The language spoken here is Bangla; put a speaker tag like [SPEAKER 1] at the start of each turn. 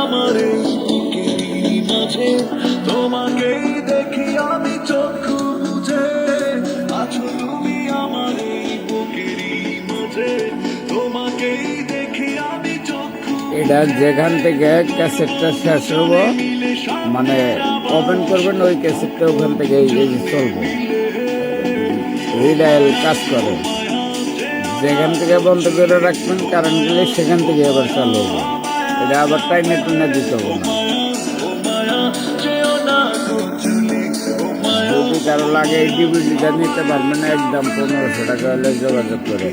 [SPEAKER 1] আমার এই বুকেরই মাঝে। তোমাকেই দেখি আমি চক্ষু বুঝে। আছো তুমি আমার বুকেরই মাঝে। তোমাকেই দেখি আমি চক্ষু
[SPEAKER 2] এটা যেখান থেকে ক্যাসেটটা শেষ হব মানে ওপেন করবেন ওই ক্যাসেটটা ওখান থেকে এই চলবে। রিডাইল কাজ করে। যেখান থেকে বন্ধ করে রাখবেন কারেন্ট গেলে সেখান থেকে আবার চালু হবে। এটা আবার টাইনে টুনে দিতে হবে যদি কারও লাগে এই ডিভিডিটা নিতে পারবেন, একদম পনেরোশো টাকা হলে যোগাযোগ করে।